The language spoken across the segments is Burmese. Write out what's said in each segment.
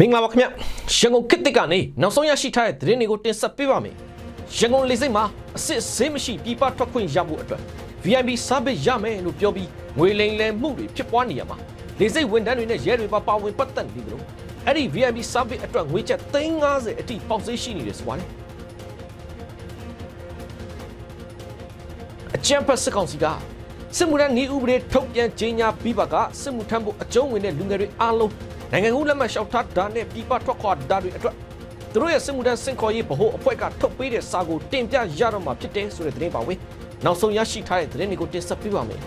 မင်္ဂလာပါခင်ဗျရန်ကုန်ခေတ်တစ်ကနေနောက်ဆုံးရရှိထားတဲ့သတင်းတွေကိုတင်ဆက်ပေးပါမယ်ရန်ကုန်လေဆိပ်မှာအစစ်ဆေးမရှိပြပထွက်ခွင့်ရဖို့အတွက် VIP service ရမယ်လို့ပြောပြီးငွေလိမ်လည်မှုတွေဖြစ်ပွားနေရမှာလေဆိပ်ဝန်ထမ်းတွေနဲ့ရဲတွေပါပါဝင်ပတ်သက်နေတယ်လို့အဲ့ဒီ VIP service အတွက်ငွေကျပ်350အထိပေါက်ဈေးရှိနေတယ်ဆိုပါတယ်အကြံဖတ်စစ်ကောင်စီကစစ်မှုထမ်းနေဥပဒေထုတ်ပြန်ကြေညာပြီးပါကစစ်မှုထမ်းဖို့အကျုံးဝင်တဲ့လူငယ်တွေအားလုံး နိုင်ငံကူးလက်မှတ်လျှောက်ထားတာနဲ့ပြည်ပထွက်ခွာတာတွေအတွက်သူတို့ရဲ့စစ်မှုထမ်းစင်ခေါ်ရေးဗဟိုအဖွဲ့ကထုတ်ပေးတဲ့စာကိုတင်ပြရတော့မှာဖြစ်တယ်ဆိုတဲ့သတင်းပါဝင်နောက်ဆုံးရရှိထားတဲ့သတင်းတွေကိုတင်ဆက်ပေးပါမယ်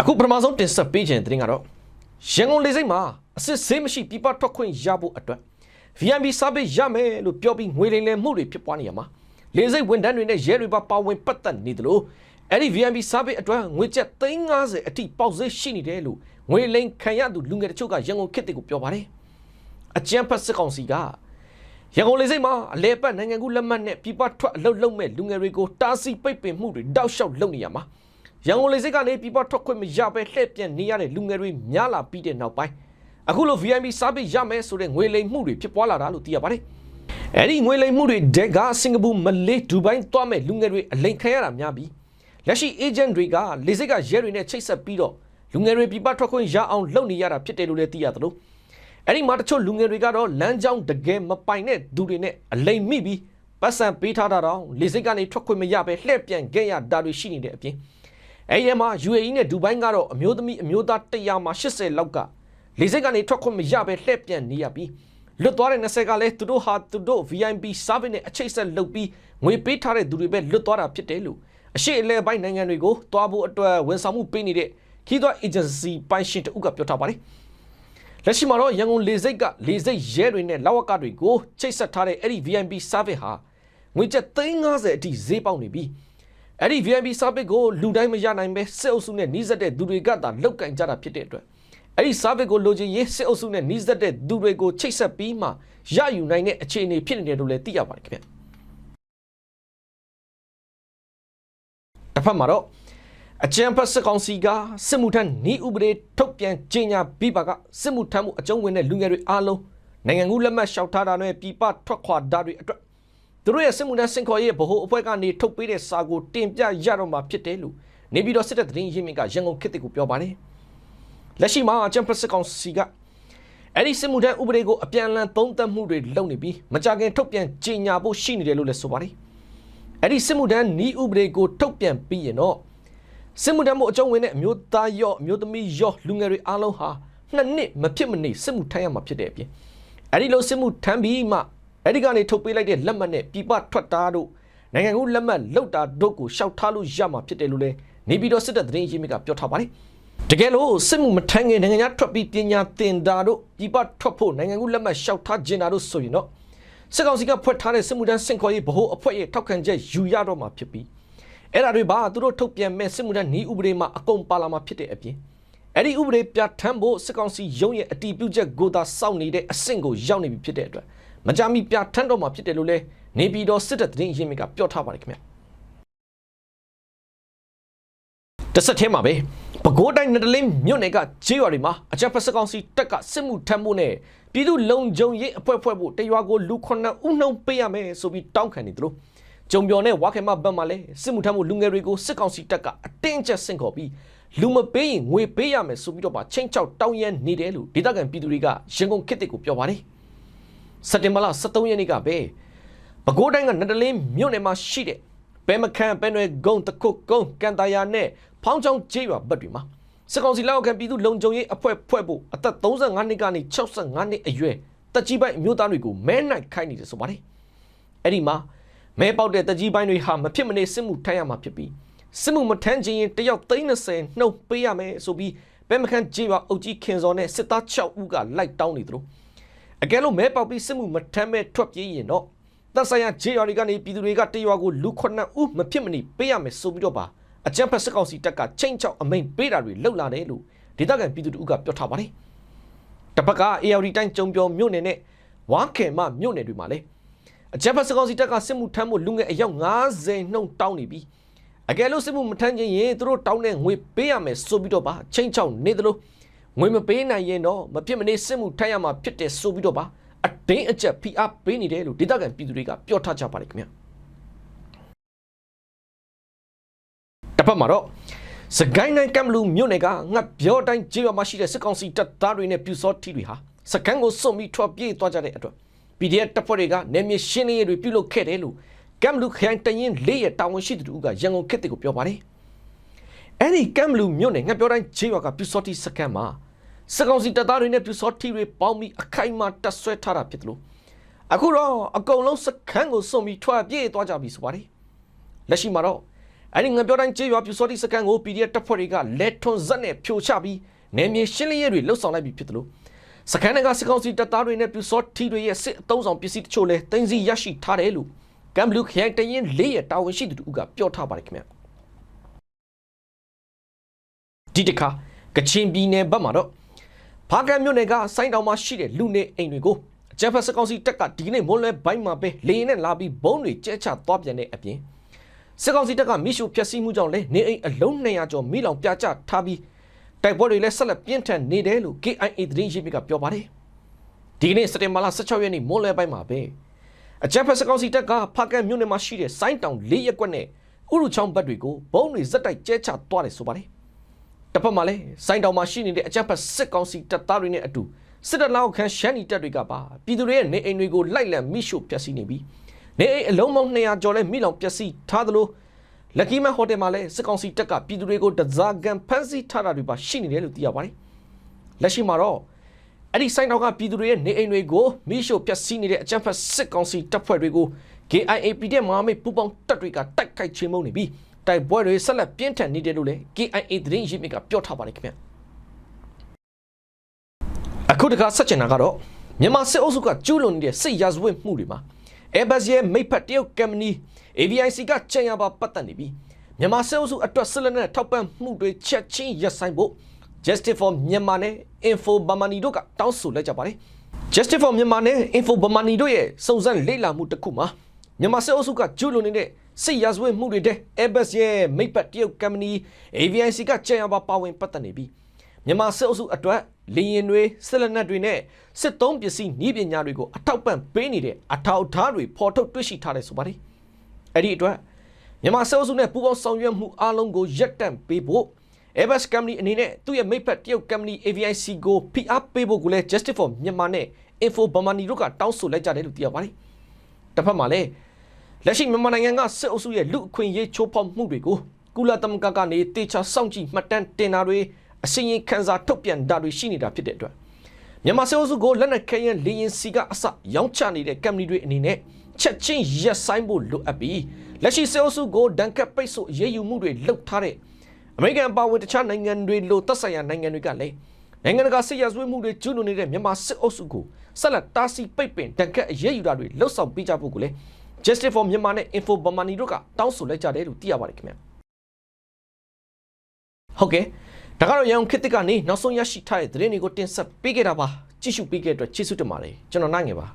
အခုပထမဆုံးတင်ဆက်ပေးခြင်းသတင်းကတော့ရန်ကုန်လေဆိပ်မှာအစစ်ဆေးမရှိပြည်ပထွက်ခွင့်ရဖို့အတွက် VNB service ရမယ်လို့ပြောပြီးငွေလိမ်လည်မှုတွေဖြစ်ပွားနေရမှာလေဆိပ်ဝန်ထမ်းတွေနဲ့ရဲတွေပါပါဝင်ပတ်သက်နေတယ်လို့ အဲ့ဒီ VNB service အတွက်ငွေကျပ်350အထိပေါက်ဈေးရှိနေတယ်လို့ငွေလိမ်ခံရသူလူငယ်တချို့ကရန်ကုန်ခေတ်တွေကိုပြောပါတယ်အကြံဖတ်စစ်ကောင်စီကရန်ကုန်လေဆိပ်မှာအလဲပတ်နိုင်ငံကူးလက်မှတ်နဲ့ပြပထွက်အလုပ်လုပ်မဲ့လူငယ်တွေကိုတားဆီးပိတ်ပင်မှုတွေတောက်လျှောက်လုပ်နေရမှာရန်ကုန်လေဆိပ်ကနေပြပထွက်ခွင့်မရဘဲလှည့်ပြန်နေရတဲ့လူငယ်တွေများလာပြီးတဲ့နောက်ပိုင်းအခုလို VIP service ရမယ်ဆိုတဲ့ငွေလိမ်မှုတွေဖြစ်ပွားလာတာလို့သိရပါတယ်။အဲဒီငွေလိမ်မှုတွေဒက်ကစင်ကာပူမလေးဒူဘိုင်းသွားမဲ့လူငယ်တွေအလိမ်ခံရတာများပြီး လက်ရှိ agent တွေကလေဆိပ်ကရဲတွေနဲ့ချိတ်ဆက်ပြီးတော့လူငယ်တွေပြပထွက်ခွင့်ရအောင်လုပ်နေရတာဖြစ်တယ်လို့လည်းသိရတယ်လို့အဲ့ဒီမှာတချို့လူငယ်တွေကတော့လမ်းကြောင်းတကယ်မပိုင်တဲ့သူတွေနဲ့အလိမ်မိပြီးပတ်စံပေးထားတာတော့လေဆိပ်ကနေထွက်ခွင့်မရပဲလှည့်ပြန်ခဲ့ရတာတွေရှိနေတဲ့အပြင်အဲ့ဒီမှာ UAE နဲ့ဒူဘိုင်းကတော့အမျိုးသမီးအမျိုးသား100မှာ80လောက်ကလေဆိပ်ကနေထွက်ခွင့်မရပဲလှည့်ပြန်နေရပြီးလွတ်သွားတဲ့20ကလည်းသူတို့ဟာသူတို့ VIP service နဲ့အချိတ်ဆက်လုပ်ပြီးငွေပေးထားတဲ့သူတွေပဲလွတ်သွားတာဖြစ်တယ်လို့ အရှိအလဲပိုင်းနိုင်ငံတွေကိုတွားဖို့အတွက်ဝန်ဆောင်မှုပေးနေတဲ့ခီးသွွား agency ပိုင်းရှင်တဦးကပြောထားပါတယ်လက်ရှိမှာတော့ရန်ကုန်လေဆိပ်ကလေဆိပ်ရဲတွေနဲ့လောက်ဝကတွေကိုချိတ်ဆက်ထားတဲ့အဲ့ဒီ VIP service ဟာငွေကျပ်350အထိဈေးပေါက်နေပြီးအဲ့ဒီ VIP service ကိုလူတိုင်းမရနိုင်ပဲစစ်အုပ်စုနဲ့နှီးစပ်တဲ့သူတွေကသာလောက်ကင်ကြတာဖြစ်တဲ့အတွက်အဲ့ဒီ service ကိုလိုချင်ရေးစစ်အုပ်စုနဲ့နှီးစပ်တဲ့သူတွေကိုချိတ်ဆက်ပြီးမှရယူနိုင်တဲ့အခြေအနေဖြစ်နေတယ်လို့လည်းသိရပါတယ်ခင်ဗျ တစ်ဖက်မှာတော့အကြံဖတ်စစ်ကောင်စီကစစ်မှုထမ်းဤဥပဒေထုတ်ပြန်ကြေညာပြီးပါကစစ်မှုထမ်းမှုအကျုံးဝင်တဲ့လူငယ်တွေအားလုံးနိုင်ငံကူးလက်မှတ်လျှောက်ထားတာနဲ့ပြည်ပထွက်ခွာတာတွေအတွက်သူတို့ရဲ့စစ်မှုထမ်းစင်ခေါ်ရေးဗဟိုအဖွဲ့ကနေထုတ်ပေးတဲ့စာကိုတင်ပြရတော့မှာဖြစ်တယ်လို့နေပြည်တော်စစ်တပ်သတင်းရင်းမြစ်ကရန်ကုန်ခေတ်ကိုပြောပါတယ်လက်ရှိမှာအကြံဖတ်စစ်ကောင်စီကအဲ့ဒီစစ်မှုထမ်းဥပဒေကိုအပြန်အလှန်သုံးသပ်မှုတွေလုပ်နေပြီးမကြခင်ထုတ်ပြန်ကြေညာဖို့ရှိနေတယ်လို့လည်းဆိုပါတယ် အဲ့ဒီစစ်မှုထမ်းဤဥပဒေကိုထုတ်ပြန်ပြီးရင်တော့စစ်မှုထမ်းမှုအကျုံးဝင်တဲ့အမျိုးသားရော့အမျိုးသမီးရော့လူငယ်တွေအားလုံးဟာနှစ်နှစ်မဖြစ်မနေစစ်မှုထမ်းရမှာဖြစ်တဲ့အပြင်အဲ့ဒီလိုစစ်မှုထမ်းပြီးမှအဲ့ဒီကနေထုတ်ပေးလိုက်တဲ့လက်မှတ်နဲ့ပြပထွက်တာတို့နိုင်ငံကူးလက်မှတ်လောက်တာတို့ကိုရှောက်ထားလို့ရမှာဖြစ်တယ်လို့လည်းနေပြည်တော်စစ်တပ်သတင်းရင်းမြစ်ကပြောထားပါတယ်တကယ်လို့စစ်မှုမထမ်းခင်နိုင်ငံသားထွက်ပြီးပညာသင်တာတို့ပြပထွက်ဖို့နိုင်ငံကူးလက်မှတ်ရှောက်ထားခြင်းတာတို့ဆိုရင်တော့ စစ်ကောင်စီကဖွက်ထားတဲ့စစ်မှုထမ်းစင်ခေါ်ရေးဗဟိုအဖွဲ့ရဲ့ထောက်ခံချက်ယူရတော့မှာဖြစ်ပြီးအဲ့ဒါတွေပါသူတို့ထုတ်ပြန်မဲ့စစ်မှုထမ်းဤဥပဒေမှာအကုန်ပါလာမှာဖြစ်တဲ့အပြင်အဲ့ဒီဥပဒေပြဋ္ဌာန်းဖို့စစ်ကောင်စီရုံးရဲ့အတီးပြုချက်ကိုသာစောင့်နေတဲ့အဆင့်ကိုရောက်နေပြီဖြစ်တဲ့အတွက်မကြမီပြဋ္ဌာန်းတော့မှာဖြစ်တယ်လို့လည်းနေပြည်တော်စစ်တပ်သတင်းရင်းမြစ်ကပြောထားပါတယ်ခင်ဗျတစ်ဆက်သေးမှာပဲ ပဲခူးတိုင်းနတလင်းမြို့နယ်ကဂျေးရွာတွေမှာအကြပ်ဖက်စစ်ကောင်စီတပ်ကစစ်မှုထမ်းဖို့နဲ့ပြည်သူလုံခြုံရေးအဖွဲ့ဖွဲ့ဖို့တရွာကိုလူ9ဦးနှုံပေးရမယ်ဆိုပြီးတောင်းခံနေတယ်လို့ကြုံပြော်နဲ့ဝါခေမဘတ်မှာလဲစစ်မှုထမ်းဖို့လူငယ်တွေကိုစစ်ကောင်စီတပ်ကအတင်းကျပ်ဆင့်ခေါ်ပြီးလူမပေးရင်ငွေပေးရမယ်ဆိုပြီးတော့ပါချင်းချောက်တောင်းရမ်းနေတယ်လို့ဒေသခံပြည်သူတွေကရန်ကုန်ခေတ်တစ်ကိုပြောပါတယ်စက်တင်ဘာလ23ရက်နေ့ကပဲပဲခူးတိုင်းကနတလင်းမြို့နယ်မှာရှိတဲ့ ဘဲမခန့်ပဲနွယ်ဂုံတခုတ်ကုန်းကန်တာယာနဲ့ဖောင်းချောင်းကျေးရွာဘက်တွေမှာစစ်ကောင်စီလက်အောက်ခံပြည်သူလုံခြုံရေးအဖွဲ့ဖွဲ့ဖို့အသက်35နှစ်ကနေ65နှစ်အရွယ်တက်ကြီးပိုင်းအမျိုးသားတွေကိုမဲနိုင်ခိုင်းနေတယ်ဆိုပါတယ်အဲ့ဒီမှာမဲပေါက်တဲ့တက်ကြီးပိုင်းတွေဟာမဖြစ်မနေစစ်မှုထမ်းရမှာဖြစ်ပြီးစစ်မှုမထမ်းခြင်းရင်တယောက်30နှုတ်ပေးရမယ်ဆိုပြီးဘဲမခန့်ကျေးရွာအုပ်ကြီးခင်စော်နဲ့စစ်သား6ဦးကလိုက်တောင်းနေသလိုအကယ်လို့မဲပေါက်ပြီးစစ်မှုမထမ်းမဲ့ထွက်ပြေးရင်တော့ သက်ဆိုင်ရာဂျေရွာတွေကနေပြည်သူတွေကတရွာကိုလူ9ဦးမဖြစ်မနေပေးရမယ်ဆိုပြီးတော့ပါအကြံဖက်စစ်ကောင်စီတပ်ကချိန်ချောက်အမိန်ပေးတာတွေလှုပ်လာတယ်လို့ဒေသခံပြည်သူတို့ကပြောထားပါတယ်။တပတ်က ARD တိုင်းကြုံပြောမြို့နယ်နဲ့ဝါခင်မမြို့နယ်တွေမှာလည်းအကြံဖက်စစ်ကောင်စီတပ်ကစစ်မှုထမ်းမှုလူငယ်အယောက်90နှုန်းတောင်းနေပြီးအကယ်လို့စစ်မှုမထမ်းခြင်းရင်သူတို့တောင်းတဲ့ငွေပေးရမယ်ဆိုပြီးတော့ပါချိန်ချောက်နေသလိုငွေမပေးနိုင်ရင်တော့မဖြစ်မနေစစ်မှုထမ်းရမှာဖြစ်တယ်ဆိုပြီးတော့ပါ အတင်းအကျပ်ဖိအားပေးနေတယ်လို့ဒေသခံပြည်သူတွေကပြောထားကြပါတယ်ခင်ဗျာတစ်ဖက်မှာတော့စကိုင်းတိုင်းကံမလူမြို့နယ်ကငှက်ပြောတိုင်းကျေးရွာမှာရှိတဲ့စစ်ကောင်စီတပ်သားတွေနဲ့ပြူစောထီတွေဟာစကန်ကိုစွန့်ပြီးထွက်ပြေးသွားကြတဲ့အတွက် PDF တပ်ဖွဲ့တွေကနေမြေရှင်းလင်းရေးတွေပြုလုပ်ခဲ့တယ်လို့ကမ်ဘလူခရိုင်တရင်လေးရတာဝန်ရှိသူတို့ကရန်ကုန်ခေတ်တွေကိုပြောပါတယ်။အဲ့ဒီကမ်ဘလူမြို့နယ်ငှက်ပြောတိုင်းဂျေးရွာကပြူစောတီစကန်မှာ စကောင်စီတပ်သားတွေနဲ့ပြူစောတီတွေပေါင်းပြီးအခိုင်အမာတပ်ဆွဲထားတာဖြစ်တယ်လို့အခုတော့အကုန်လုံးစကန်ကိုစွန့်ပြီးထွက်ပြေးသွားကြပြီဆိုပါတယ်။လက်ရှိမှာတော့အဲ့ဒီငှက်ပြောတိုင်းဂျေးရွာပြူစောတီစကန်ကို PDF တပ်ဖွဲ့တွေကလက်ထွန်ဇက်နဲ့ဖြိုချပြီးနေမြေရှင်းလင်းရေးတွေလှုပ်ဆောင်လိုက်ပြီဖြစ်တယ်လို့စကန်နကစစ်ကောင်စီတပ်သားတွေနဲ့ပြူစောထီတွေရဲ့စစ်အုံဆောင်ပစ္စည်းတချို့လည်းတင်စီရရှိထားတယ်လို့ကမ်ဘလူခရိုင်တရင်လေးရဲ့တာဝန်ရှိသူတို့ကပြောထားပါတယ်ခင်ဗျဒီတခါကချင်ပြည်နယ်ဘက်မှာတော့ ဖားကန့်မြို့နယ်ကစိုင်းတောင်မှာရှိတဲ့လူနေအိမ်တွေကိုအကြမ်းဖက်စစ်ကောင်စီတပ်ကဒီကနေ့မွန်းလွဲပိုင်းမှာပဲလေရင်နဲ့လာပြီးဘုံတွေကျဲချသွားပြန်တဲ့အပြင်စစ်ကောင်စီတပ်ကမိရှုဖျက်ဆီးမှုကြောင့်လည်းနေအိမ်အလုံး200ကျော်မိလောင်ပြကျထားပြီးတိုက်ပွဲတွေလည်းဆက်လက်ပြင်းထန်နေတယ်လို့ KIA သတင်းရင်းမြစ်ကပြောပါတယ်။ဒီကနေ့စက်တင်ဘာလ16ရက်နေ့မိုးလယ်ပိုင်းမှာပဲအကြမ်းဖက်စကောင်စီတပ်ကဖားကန့်မြို့နယ်မှာရှိတဲ့စိုင်းတောင်၄ရက်ကွက်နဲ့ဥရုချောင်းဘက်တွေကိုဘုံတွေဇက်တိုက်ကျဲချသွားတယ်ဆိုပါတယ်။ တစ်ဖက်မှာလည်းစိုင်းတောင်မှာရှိနေတဲ့အကြမ်းဖက်စစ်ကောင်စီတပ်သားတွေနဲ့အတူစစ်တပ်လောက်ခန်းရှမ်းနီတပ်တွေကပါပြည်သူတွေရဲ့နေအိမ်တွေကိုလိုက်လံမိရှို့ဖျက်ဆီးနေပြီးနေအိမ်အလုံးပေါင်း200ကျော်လဲမိလောင်ပျက်စီးထားသလိုလက်ကီမန်ဟိုတယ်မှာလည်းစစ်ကောင်စီတပ်ကပြည်သူတွေကိုတစားကန်ဖမ်းဆီးထားတာတွေပါရှိနေတယ်လို့သိရပါတယ်။လက်ရှိမှာတော့အဲ့ဒီဆိုင်တော်ကပြည်သူတွေရဲ့နေအိမ်တွေကိုမိရှို့ပျက်စီးနေတဲ့အကြမ်းဖက်စစ်ကောင်စီတပ်ဖွဲ့တွေကို KIAP တဲ့မဟာမိတ်ပူးပေါင်းတပ်တွေကတိုက်ခိုက်ချင်းမုန်းနေပြီး တိုက်ပွဲတွေဆက်လက်ပြင်းထန်နေတယ်လို့လည်း KIA သတင်းရင်းမြစ်ကပြောထားပါတယ်ခင်ဗျ။အခုတခါဆက်ချင်တာကတော့မြန်မာစစ်အုပ်စုကကျူးလွန်နေတဲ့စစ်ရာဇဝတ်မှုတွေမှာ Airbus ရဲ့မိဖက်တရုတ်ကမ်ပဏီ AVIC ကချန်ရပါပတ်သက်နေပြီးမြန်မာစစ်အုပ်စုအတွက်စစ်လက်နက်ထောက်ပံ့မှုတွေချက်ချင်းရပ်ဆိုင်းဖို့ Justice for Myanmar နဲ့ Info Bamani တို့ကတောင်းဆိုလိုက်ကြပါတယ်။ Justice for Myanmar နဲ့ Info Bamani တို့ရဲ့စုံစမ်းလေ့လာမှုတစ်ခုမှာမြန်မာစစ်အုပ်စုကကျူးလွန်နေတဲ့ စစ်ရာဇဝတ်မှုတွေတဲ့ Airbus ရဲ့မိဖက်တရုတ်ကမ်ပဏီ AVIC ကချန်ရပါပါဝင်ပတ်သက်နေပြီးမြန်မာစစ်အုပ်စုအတွက်လေရင်တွေစစ်လက်နက်တွေနဲ့စစ်သုံးပစ္စည်းနည်းပညာတွေကိုအထောက်ပံ့ပေးနေတဲ့အထောက်အထားတွေဖော်ထုတ်တွေ့ရှိထားတယ်ဆိုပါတယ်။အဲ့ဒီအတွက်မြန်မာစစ်အုပ်စုနဲ့ပူးပေါင်းဆောင်ရွက်မှုအားလုံးကိုရပ်တန့်ပေးဖို့ Airbus Company အနေနဲ့သူ့ရဲ့မိတ်ဖက်တရုတ် Company AVIC ကိုဖိအားပေးဖို့ကိုလည်း Justice for Myanmar နဲ့ Info Bamani တို့ကတောင်းဆိုလိုက်ကြတယ်လို့သိရပါတယ်။တစ်ဖက်မှာလည်း လက်ရှိမြန်မာနိုင်ငံကစစ်အုပ်စုရဲ့လူအခွင့်အရေးချိုးဖောက်မှုတွေကိုကုလသမဂ္ဂကနေတေချာစောင့်ကြည့်မှတ်တမ်းတင်တာတွေအစီရင်ခံစာထုတ်ပြန်တာတွေရှိနေတာဖြစ်တဲ့အတွက်မြန်မာစစ်အုပ်စုကိုလက်နက်ခဲယမ်းလေရင်စီကအစရောင်းချနေတဲ့ကမ္ပဏီတွေအနေနဲ့ချက်ချင်းရက်ဆိုင်ဖို့လိုအပ်ပြီးလက်ရှိစစ်အုပ်စုကိုဒဏ်ကပ်ပိတ်ဆို့ရေးယူမှုတွေလုပ်ထားတဲ့အမေရိကန်ပါဝင်တခြားနိုင်ငံတွေလိုသက်ဆိုင်ရာနိုင်ငံတွေကလည်းနိုင်ငံတကာစစ်ရာဇဝတ်မှုတွေကျူးလွန်နေတဲ့မြန်မာစစ်အုပ်စုကိုဆက်လက်တားဆီးပိတ်ပင်ဒဏ်ကပ်အရေးယူတာတွေလှုပ်ဆောင်ပေးကြဖို့ကိုလည်း Justice for Myanmar နဲ့ Info Bamani တို့ကတောင်းဆိုလိုက်ကြတယ်လို့သိရပါတယ်ခင်ဗျာဟုတ်ကဲ့ဒါကတော့ရန်ကုန်ခေတ်သစ်ကနေနောက်ဆုံးရရှိထားတဲ့သတင်းတွေကိုတင်ဆက်ပေးခဲ့တာပါကြည့်ရှုပေးခဲ့တဲ့အတွက်ကျေးဇူးတင်ပါတယ်ကျွန်တော်နိုင်ငယ်ပါ